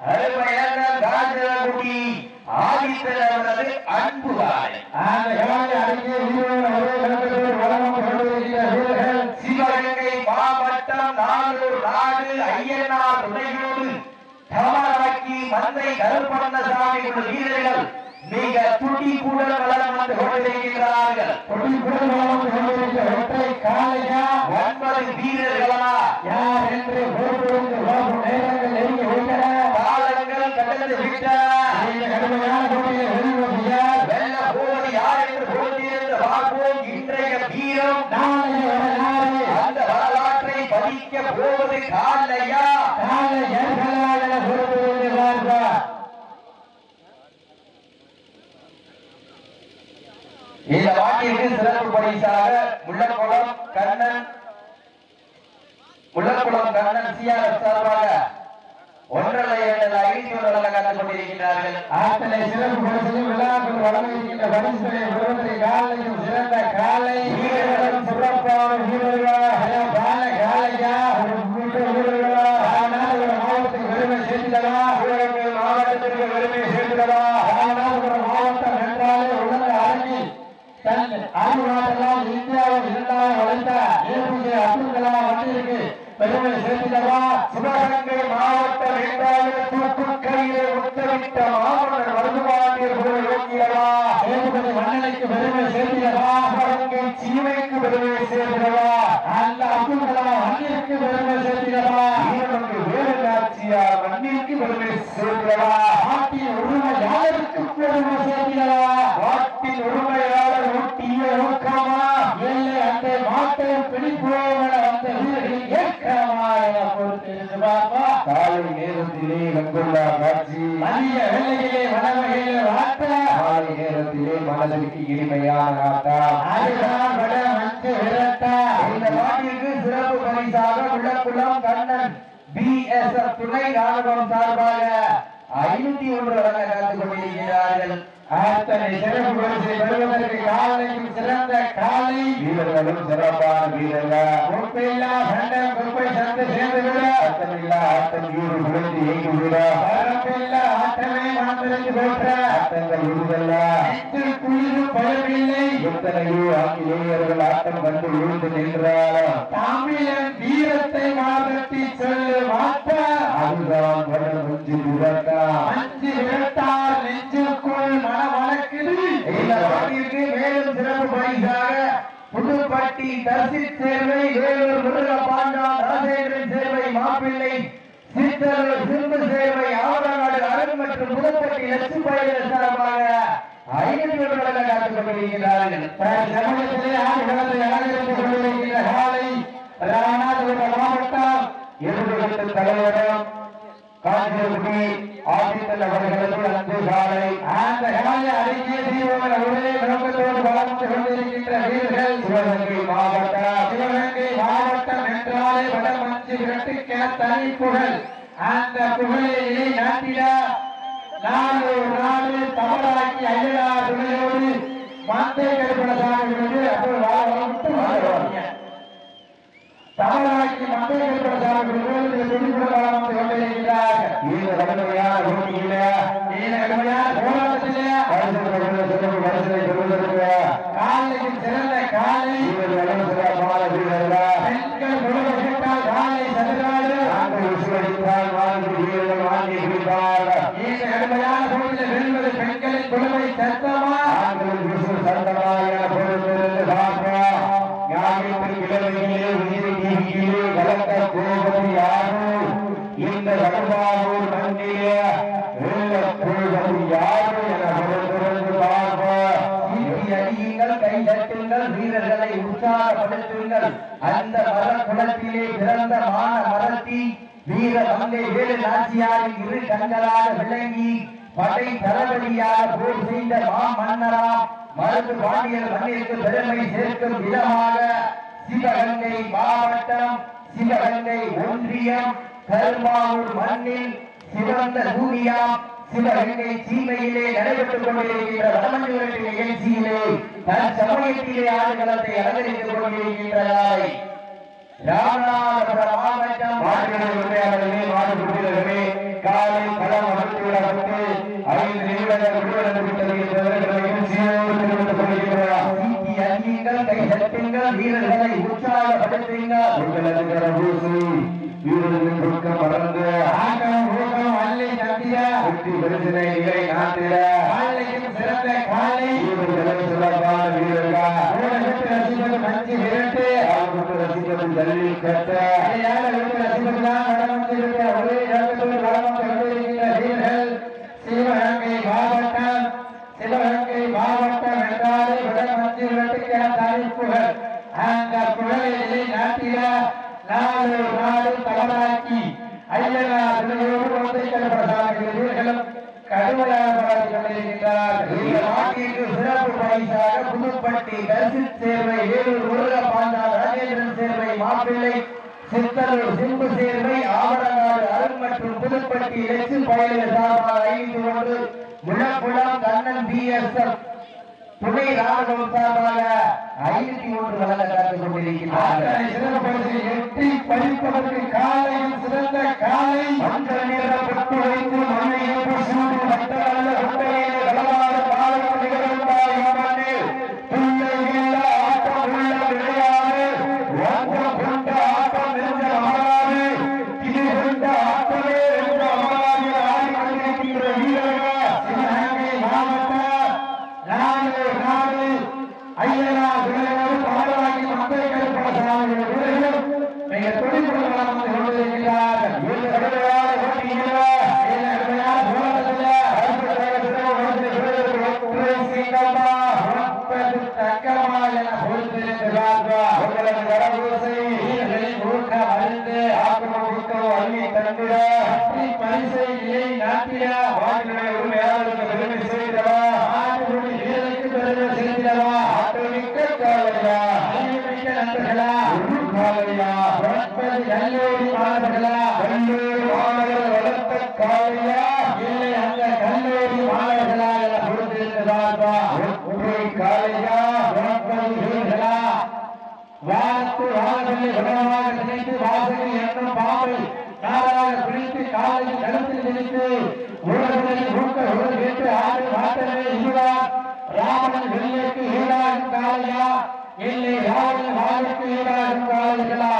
அருமையான காஞ்சனகுடி ஆதித்தர் அவரது அன்பு வாழை சிவகங்கை மாவட்டம் நானூர் நாடு ஐயனார் துணையோடு தவறாக்கி மந்தை கருப்பண்ணசாமி வீரர்கள் மிக துடி கூட வளம் வந்து கொண்டிருக்கிறார்கள் ஒன்பது வீரர்களா? காலங்கள் கடந்து விட்டன வெல்ல போவது யார் என்று போட்டியிருந்து பார்ப்போம். இன்றைய வீரம் அந்த வரலாற்றை பதிக்க போவது காலையா? இந்த வாக்கிற்கு சிறப்பு பரிசாக முள்ளக்குளம் கண்ணன் முள்ளக்குளம் கண்ணன் சிஆர் சார்பாக ஒன்றரை இரண்டு ஐந்து வழங்க காத்துக் கொண்டிருக்கிறார்கள் ஆத்தனை சிறப்பு பரிசையும் விழாக்கள் வழங்கியிருக்கின்ற பரிசுகளை பெறுவதற்கு காலையும் சிறந்த காலை வீரர்களும் சிறப்பான வீரர்களா பால காலையா உள்ளிட்ட வீரர்களா ராமநாதபுரம் மாவட்டத்துக்கு பெருமை சேர்ந்ததா சிவகங்கை மாவட்டத்திற்கு பெருமை சேர்ந்ததா ராமநாதபுரம் மாவட்டம் என்றாலே உலக அரங்கில் தன் ஆய்வுநாட்டெல்லாம் இந்தியாவில் இரண்டாக வளர்ந்த ஏபிஜே அப்துல் கலாம் வண்டியிற்கு பெருமை சேர்ந்ததா சிவகங்கை மாவட்டம் என்றாலே தூக்கு கையிலே உத்தரித்த மாமன்னர் வருதுவாண்டியர் புகழ் ஓங்கியவா மன்னனுக்கு பெருமை சேர்ந்ததா சிவகங்கை சீமைக்கு பெருமை சேர்கிறவா அந்த அப்துல் கலாம் வண்டியிற்கு பெருமை சேர்ந்ததா வீரமங்கு வேலுநாச்சியார் மண்ணிற்கு பெருமை சேர்கிறவா நாட்டின் உரிமை யாருக்கு பெருமை சேர்ந்ததா நாட்டின் உரிமையாளர் ஊட்டிய ஊக்கமா இல்லை மாட்டை காலை நேரத்திலே வந்துள்ள காட்சி. மதிய வெள்ளையிலே வாட்ட காலை நேரத்திலே மனதிற்கு இனிமையான ஆட்டம் அதுதான் வட மஞ்சு விரட்டா. இந்த நாட்டிற்கு சிறப்பு பரிசாக Ullakkulam Kannan B S F துணை ராணுவம் சார்பாக ஐநூத்தி ஒன்று வழங்க காத்துக் கொண்டிருக்கிறார்கள். அத்தனை சிறப்பு பரிசை பெறுவதற்கு காலையும் சிறந்த காலை. வீரர்களும் சிறப்பான வீரர்கள். குப்பையில்லா சண்டம் குப்பை சந்து சேர்ந்து விட அத்தமில்லா ஆட்டம் வீடு விழுந்து ஏங்கி விட பரப்பில்லா ஆட்டமே மனதிற்கு போற்ற. ஆட்டங்கள் விடுதல்ல நெஞ்சில் குளிரும் பயமில்லை எத்தனையோ ஆங்கிலேயர்கள் ஆட்டம் கண்டு விழுந்து நின்றாலும். தமிழன் வீரத்தை மாதட்டி சொல்லு மாற்ற. அதுதான் வளர் முஞ்சி விரட்டா. அஞ்சு விரட்டார் பரிசாக புதுப்பட்டி தசி சேர்வை வேலூர் முருக ராஜேந்திரன் சேர்வை மாப்பிள்ளை சித்தலூர் சிம்பு சேர்வை ஆவரநாடு அருண் மற்றும் புதுப்பட்டி லட்சுமி சார்பாக ஐநூறு காத்துக் கொண்டிருக்கிறார்கள் மாவட்டம் இருபது தலைவரும் காஞ்சிபுரி ஆதித்தல் அவர்களது அன்பு அந்த தீபம் கொண்டிருக்கின்ற வீரர்கள் சிவகங்கை மாவட்டம் சிவகங்கை மாவட்டம் என்றாலே வடமஞ்சு விரட்டுக்கென தனி புகழ். அந்த புகழிலே நாட்டிட நாடு தமிழாக்கி ஐயா துணையோடு மந்தை கருப்பணசாமி அப்போ வாழ்வாங்க தமிழாக்கி மந்தை கருப்பணசாமி வந்து துணிப்புற வளர்ந்து கொண்டிருக்கிறார்கள் இந்த கடுமையான போட்டியில இந்த கடுமையான போராட்டத்திலே பரிசு சிறப்பு பரிசனை பெறுவதற்கு காலைக்கு சிறந்த காலை வீரர்களும் சிறப்பான வீரர்கள் பெண்கள் உலக கேட்டால் காலை சதுராடு நாங்கள் விசுவடித்தால் வாங்கி வீரர்கள் வாங்கி குடிப்பார்கள் இந்த கடுமையான போட்டியில் வெல்வது பெண்களின் குழுவை சத்தமா நாங்கள் விசு சந்தமாக பொறுத்திருந்து பார்ப்போம் ஞாயிற்று கிழமையிலே உயிரை நீக்கிலே கலக்க போவது யாரும் என பொறுத்திருந்து பார்ப்போம் அடியுங்கள் கை தட்டுங்கள் வீரர்களை உற்சாகப்படுத்துங்கள். அந்த மர குளத்திலே பிறந்த மான மரத்தி வீர வேலு நாச்சியாரின் இரு கண்களாக விளங்கி படை தளபதியாக போர் செய்த மா மன்னராம் மருது பாண்டியர் மண்ணிற்கு பெருமை சேர்க்கும் விதமாக சிவகங்கை மாவட்டம் சிவகங்கை ஒன்றியம் கருமாவூர் மண்ணில் சிவந்த பூமியாம் சிவகங்கை சீமையிலே நடைபெற்றுக் கொண்டிருக்கின்ற வடமஞ்சூரட்டி நிகழ்ச்சியிலே தற்சமயத்திலே ஆடுகளத்தை அலங்கரித்துக் கொண்டிருக்கின்றதாய் ராமநாதபுரம் மாவட்டம். மாடுகளை உரிமையாளர்களே மாடு குட்டிகளே காலை களம் அமைத்துவிடப்பட்டு ஐந்து நிமிடங்கள் முடிவடைந்து விட்டது என்பதை தெரிவித்துக் கொள்கிறோம் சீட்டி கை தட்டுங்கள் வீரர்களை உற்சாகப்படுத்துங்கள். உங்களது வீரர்களின் துக்கம் மறந்து வள்ளி தந்திர வெற்றி பெருசினை நிலை நாட்டிட சிறந்த காலை வீரர்களை சிறப்பான வீரர்கள் ஊடகத்து மஞ்சு விரட்டு விட்டு ரசிகர்களால் நடந்திருக்கிற ஒரே இடத்தில் வளம் கொண்டிருக்கின்ற வீரர்கள் சிவகங்கை மாவட்டம் சிவகங்கை மாவட்டம் என்றாலே வடமஞ்சு விரட்டுக்கான தரிப்புகள் அந்த குழந்தைகளை நாட்டில நாலு நாடு தவறாக்கி ஐயனா துணையோடு குழந்தைகள் பிரசாதிகள் வீரர்களும் கடுமையாக போராடி கொண்டிருக்கின்றார்கள் இந்த நாட்டிற்கு சிறப்பு பரிசாக புதுப்பட்டி தரிசித் சேர்வை வேலூர் முருக பாண்டா ராஜேந்திரன் சேர்வை மாப்பிள்ளை சித்தலூர் சிம்பு சேர்வை ஆவரங்காடு அருண் மற்றும் புதுப்பட்டி லட்சு பயணிகள் சார்பாக ஐந்து ஒன்று Muzhappulam Kannan B S F துணை ராணுவம் சார்பாக ஐநூத்தி ஒன்று வழங்க காத்துக் கொண்டிருக்கிறார்கள். சிறப்பு எட்டி பறிப்பதற்கு காலையும் சிறந்த காலை. மஞ்சள் நிற பொட்டு வைத்து மண்ணை பூசூடு வட்டமல்ல குட்டையிலே வளமான காலம் நிகழ்ந்தாய் மண்ணில் புள்ளை இல்ல ஆட்டம் உள்ள விளையாது ஓட்டம் கொண்ட ஆட்டம் நெஞ்ச அமராது இது கொண்ட ஆட்டமே என்ற அமராது ஆடிக்கொண்டிருக்கின்ற வீரர்கள் சிவகங்கை மாவட்டம் நாலு நாடு ஐயனா விளையோடு பாடலாகி மக்கள் கருப்பணசாமி வீரர்களும் மிக துடிப்புடன் வளம் வந்து கொண்டிருக்கிறார்கள் இந்த கடுமையான போட்டியிலே இந்த கடுமையான போராட்டத்தில் அடுத்த நேரத்தில் உடனே வீரர்கள் ஒற்றை சீக்கிரமா முப்பது தக்கமா என பொறுத்திருக்கிறார்கள் உங்களது வரவோசை வீரர்களின் ஊக்க மருந்து ஆக்கிரமித்தோ அள்ளி தந்திட வெற்றி பரிசை நிலை நாட்டிட வாக்கினை உரிமையாளருக்கு பெருமை செய்தவா ஆட்டுக்குடி வீரருக்கு பெருமை சேர்த்திடவா ஆட்டமிக்க காலையா அறிவுமிக்க நண்பர்களா ஒரு காலையா ஒன்பது கல்லூரி மாணவர்களா கல்லூரி மாணவர் வளர்த்த காலையா இல்லை அந்த கல்லூரி மாணவர்களா என பொறுத்திருக்கிறார்களா ஒற்றை காலையா ஒன்பது வீரர்களா வாரத்து வாழவில்லை நினைத்து வாசலில் எண்ணும் பாம்பை நாளாக பிடித்து காலையில் கழுத்தில் நினைத்து உலகத்தை ஊக்க உடல் கேட்டு ஆறு மாற்றமே இதுதான் ராமன் வெளியேக்கு ஈடாகும் காலையா? இல்லை ராவணன் வாழுக்கு ஈடாகும் காலைகளா?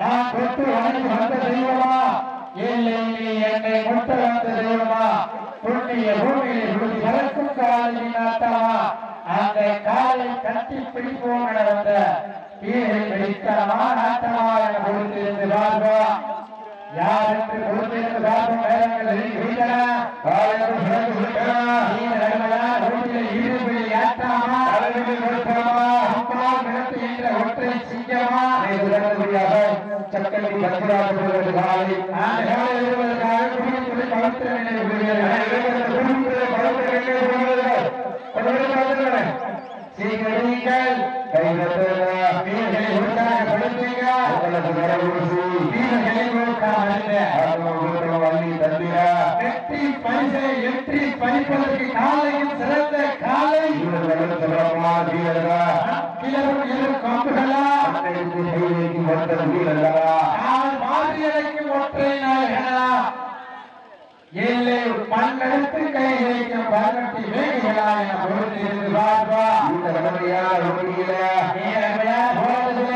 நான் தொட்டு வணங்கி வந்த தெய்வமா? இல்லை நீ என்னை முட்ட வந்த தெய்வமா? புண்ணிய பூமியை விழுதி வளர்க்கும் காலையின் ஆட்டமா அந்த காலை கட்டி பிடிப்போம் என வந்த வீரை வெடித்தனமான ஆட்டமா என பொறுத்திருந்து பார்ப்போம். யார் என்று பொறுத்திருந்து பார்ப்போம். நேரங்கள் வீட்டன. காலையில் சிறந்து விட்டனா. நீங்க காலை. காலை சீக்கிரம் வீரர்களை உற்சாகப்படுத்துங்க வீரர்களை காலையும் சிறந்த காலை இல்லை பன்னெடுத்து கை வைக்கும் வேகைகளா என பொறுத்து இருந்து பார்ப்பா. நீரமையா போறதுல?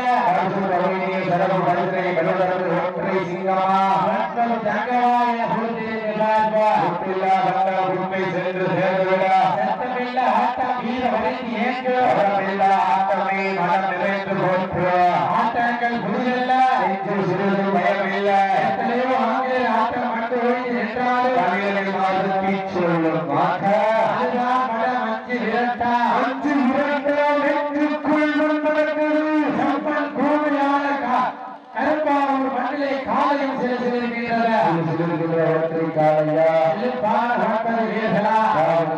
ஒன்பது தங்கமா என பொறுத்து இருந்து பார்ப்பா. சென்று சேர்ந்துவிட. சத்தமில்ல ஆட்டம் வீர வரைந்து ஏங்கு வரமில்லா ஆட்டமே மனம் நிறைந்து போற்று. ஆட்டங்கள் புரியல்ல நெஞ்சில் சிறிது பயமில்லை. எத்தனையோ ஆங்கில ஆட்டம் கண்டு நின்றாலும். சொல்லும் மாற்ற அதுதான் மட மஞ்சு விரட்டா அஞ்சு இரண்டாம் நெஞ்சுக்குள் நடக்குது செம்பன் கூர்மையான கா- கருப்பாவூர் மண்ணிலே காலையும் சில சிலிருக்கின்றன சிறுகின்றவற்றை காலையா சிலிர்ப்பான ஒன்பது வீரர்களா காவல்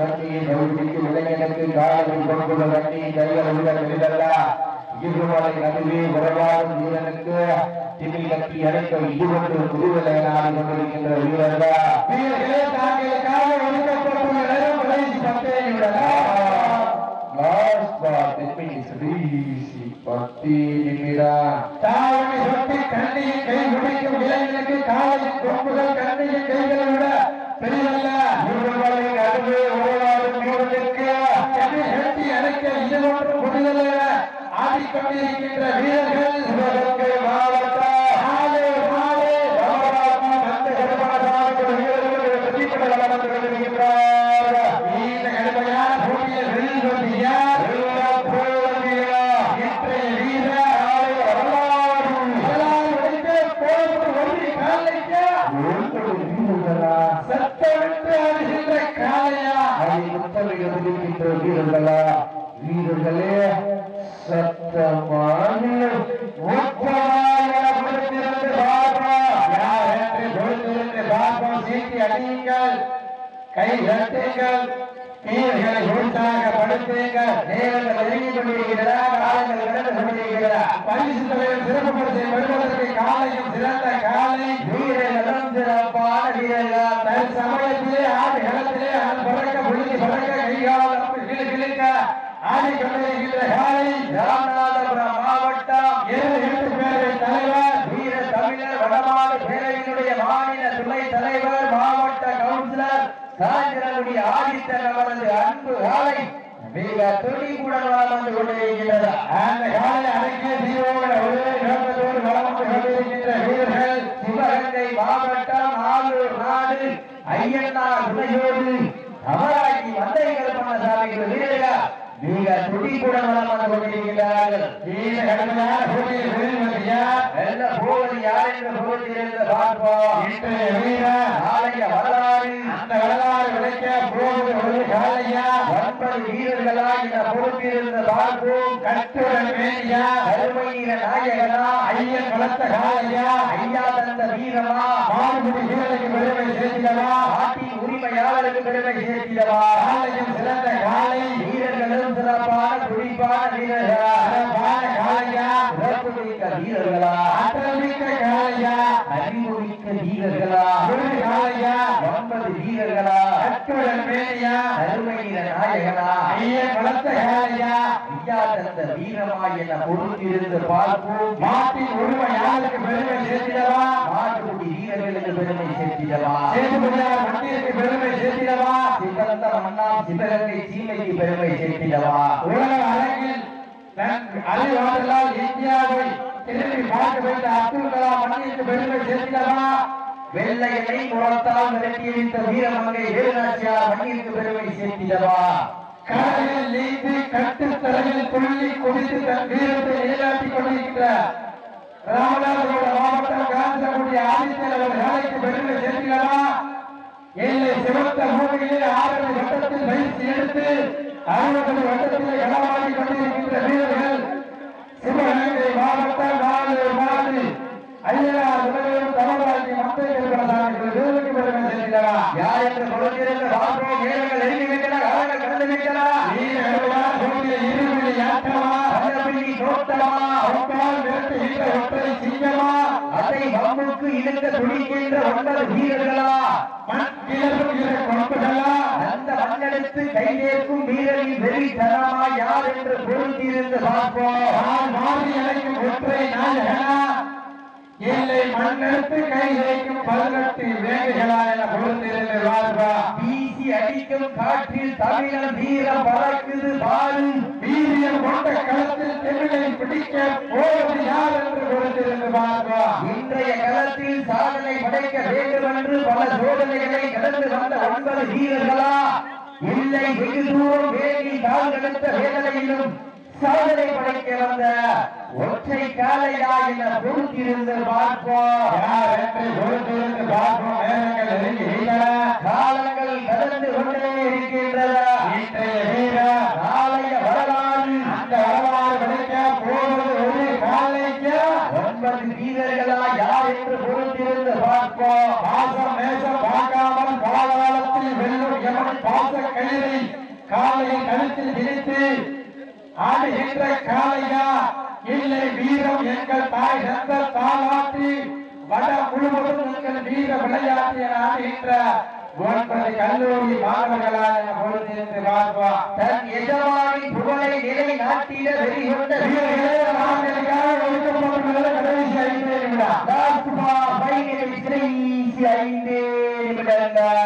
சொத்து கண்ணியை கௌரிக்கு விளைஞனுக்கு காவல் கொண்டுள்ள கண்ணி கைகள் உள்ள பெரிதல்ல இருமலை நடுவே உறவாடும் வீரனுக்கு திமில் கட்டி அடைக்க இதுபோன்று முதுகலை நாடி கொண்டிருக்கின்ற வீரர்கள். வீரர்களே தாங்களுக்காக ஒதுக்கப்பட்டுள்ள நேரம் கடைசி பத்தே லாஸ்ட் பால் டென் மினிட்ஸ் ரீசி பத்து நிமிடம். தாவணி சொட்டி கண்ணியின் கை பிடிக்கும் இளைஞனுக்கு காலையின் கொம்புகள் கண்ணியின் கைகளை விட பெரியதல்ல வீரர்களை நடுவே உரையாடும் வீரர்களுக்கு கண்ணை கட்டி இது ஒன்றும் புதிதல்ல ஆடிக்கொண்டிருக்கின்ற வீரர்கள் மாவட்டம் நாளே நாளே ராமராஜா மந்த கருப்பணசாமி வீரர்கள் வெற்றிப்பட வளம் வந்து கொண்டிருக்கின்றார் இந்த கடுமையான போட்டியில் வெற்றி கொண்டு யார் எல்லாம் போவதில்லை. இன்றைய வீரர் நாளை வரலாறு. முதலாவது உடைத்து போட்டு ஒன்றி காலைக்கா ஒன்பது வீரர்களா சத்தமிட்டு ஆடுகின்ற காளையா அதை முத்தமிழ் இருக்கின்ற வீரர்களா வீரர்களே சத்தமாக உத்தமாக கொடுத்திருந்து பாபா யார் என்று பொறுத்திருந்து பார்ப்போம் சீட்டி அடியுங்கள் கை தட்டுங்கள் வீரர்களை உற்சாகப்படுத்துங்கள் நேரங்கள் நெருங்கிக் கொண்டிருக்கிறதா காலங்கள் கடந்து கொண்டிருக்கிறதா பரிசு தலைவர் சிறப்பு பரிசை பெறுவதற்கு காலையும் சிறந்த காலை வீரர்களும் சிறப்பான வீரர்கள் தற்சமயத்திலே ஆடு களத்திலே ஆள் பறக்க புழுதி பறக்க காஞ்சிரகுடி ஆதித்தன் அவரது அன்பு காலை மிக துணிவுடன் வளம் வந்து கொண்டிருக்கின்றது. அந்த காலை அடக்கிய தீரோட ஒரே நோக்கத்தோடு வளம் வந்து கொண்டிருக்கின்ற வீரர்கள் சிவகங்கை மாவட்டம் ஆலூர் நாடு ஐயனார் துணையோடு அவராகி வந்தைகள் பண்ண சாமிகள் வீரர்கள். மிக துடிப்புடன் வளம் வந்து கொண்டிருக்கிறார்கள் இந்த கடுமையான வெல்வது யார் வெல்ல போவது யார் என்ற போட்டியிலிருந்து பார்ப்போம் இன்றைய வீரர் நாளைய வரலாறு. அந்த வரலாறு விளைக்க போவது ஒரு காலையா? ஒன்பது வீரர்களா இந்த பொறுப்பிலிருந்து பார்ப்போம். கட்டுடன் வேண்டியா நாயகனா? ஐயன் வளர்த்த காலையா? ஐயா தந்த வீரமா? மாறுபடி வீரருக்கு பெருமை சேர்த்திடவா? நாட்டின் உரிமையாளருக்கு பெருமை சேர்த்திடவா? காலையும் சிறந்த காலை. வீரர்களும் சிறப்பான துடிப்பான வீரர்களா சிறப்பான காலையா சிறப்பு வீரர்களா ஆற்றல் காலையா அறிவு வீரர்களா ஒரு காலையா ஒன்பது வீரர்களா கட்டுடன் மேலையா அருமையில நாயகனா காலையா ஐயா தந்த வீரமா என பொறுத்திருந்து பார்ப்போம். மாட்டின் உரிமை யாருக்கு பெருமை சேர்த்திடவா? மாட்டுக்குடி வீரர்களுக்கு பெருமை சேர்த்திடவா? சேதுபதியார் பெருமை சேர்த்திடவா? சிவந்த சிவகங்கை சீமைக்கு பெருமை சேர்த்திடவா? உலக அரங்கில் இந்தியாவை திரும்பி பார்க்க வைத்த அப்துல் கலாம் மண்ணிற்கு பெருமை சேர்த்திடவா? வெள்ளையனை வீரமங்கை வேலுநாச்சியார் மண்ணிற்கு பெருமை சேர்த்திடவா? காலையில் நீந்தி கட்டு தலையில் துள்ளி குடித்து தன் வீரத்தை நிலைநாட்டிக் கொண்டிருக்கிற ராமநாதபுரம் மாவட்டம் காஞ்சிரகுடி ஆதித்தன் அவர் வேலைக்கு பெருமை சேர்த்திடவா எல்லை சிவந்த பூமியிலே ஆறு வட்டத்தில் பயிற்சி எடுத்து அறுபது வட்டத்திலே இடமாடி கொண்டிருக்கின்ற வீரர்கள் சிவகங்கை மாவட்டம் நாலு மாதிரி ஐயனார் உலகம் தமிழ்நாட்டின் மத்திய நிறுவனத்தார்கள் வீரருக்கு பெருமை சேர்க்கிறா யார் என்று கொடுத்திருந்த பார்ப்போம் இருமிழி யாட்டமா பல்லபிள்ளி தோட்டமா ஒப்பால் ஒற்றை சிங்கமா அதை வம்புக்கு இழுக்க துடிக்கின்ற ஒன்பது வீரர்களா? அந்த மண்ணெடுத்து கைதேக்கும் வீரரின் வெறி தரமா? யார் என்று பார்ப்போம் மாறி அழைக்கும் ஒற்றை நாயகனா? இல்லை மண்ணெடுத்து கை வைக்கும் பதினெட்டு வேலைகளா என பொறுத்திருந்து வாழ்வா அடிக்கும் காற்றில் தமிழன் வீரம் பறக்குது பாலும் வீரியம் கொண்ட களத்தில் தமிழை பிடிக்க போவது யார் என்று பொறுத்திருந்து பார்வா இன்றைய களத்தில் சாதனை படைக்க வேண்டும் என்று பல சோதனைகளை கடந்து வந்த ஒன்பது வீரர்களா? இல்லை வெகு தூரம் வேலி கால் கடந்த வேதனையிலும் சாதனை படைக்க வந்த ஒற்றை காலையா என பொறுத்திருந்து பார்ப்போம். யார் என்று பொறுத்திருந்து பார்ப்போம். நேரங்கள் நெருங்குகின்றன. காலங்கள் கடந்து கொண்டே இருக்கின்றன. இன்றைய வீரர் நாளைய வரலாறு அந்த வரலாறு கிடைக்க போவது ஒரு காலைக்கு. ஒன்பது வீரர்களா யார் என்று பொறுத்திருந்து பார்ப்போம். பாசம் நேசம் பார்க்காமல் காலகாலத்தில் வெல்லும் எவன் பாச கயிறை காலையில் கழுத்தில் இணைத்து ஆடுகின்ற காளையா இல்லை வீரம் எங்கள் தாய் சந்த தாலாட்டி வட முழுவதும் எங்கள் வீர விளையாட்டு என ஆடுகின்ற ஒன்பது கல்லூரி மாணவர்களான பொழுது பார்ப்போம் தன் எஜமானி புகழை நிலை நாட்டிட வெளிகொண்ட வீரர்களே நாங்களுக்காக ஒதுக்கப்பட்டுள்ள கடைசி ஐந்து நிமிடம் லாஸ்ட் பால் ஃபைனல் கடைசி ஐந்து நிமிடங்கள்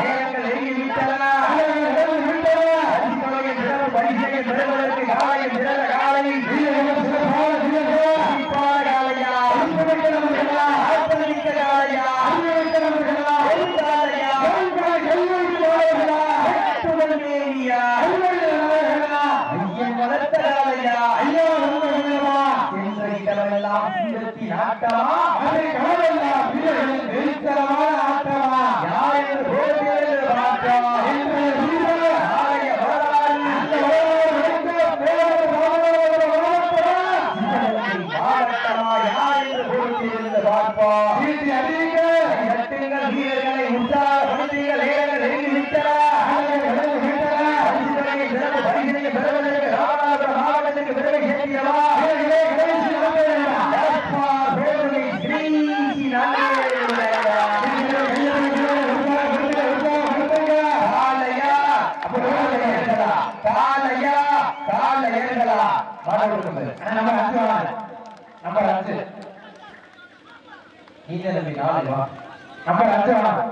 நேரங்கள் நெருங்கி விட்டன அடித்தொலையை சிறப்பு பரிசையை பெறுவதற்கு காலையில் சிறந்த காலை சிறப்பான காலையா ஆர்ப்பரித்த காலையா எழுத்தாளையா மேனியா ஐயன் வளர்த்த காலையா சென்றெல்லாம் சீரத்தின் ஆட்டமா? போட்டியில் பார்த்தோம் நாளைய வரலாறு மாவட்டமா யார் என்று போட்டியில் பார்ப்போம் கட்டுங்கள் வீரர்களை உற்சாகப்படுத்துங்கள் நேரங்கள் நெருங்கி விட்டன பரிசுகளை சிறப்பு பரிசினை பெறுவதற்கு ராமநாதபுரம் மாவட்டத்திற்கு பெருமை சேர்க்கிறவா எடப்பா பேருமை ஸ்ரீ காலையா காலையா காலையா காலையர்களா மாணவர்களுக்கு நம்பர் அஞ்சு நீங்க தம்பி நாளை வா அஞ்சு வேணாம்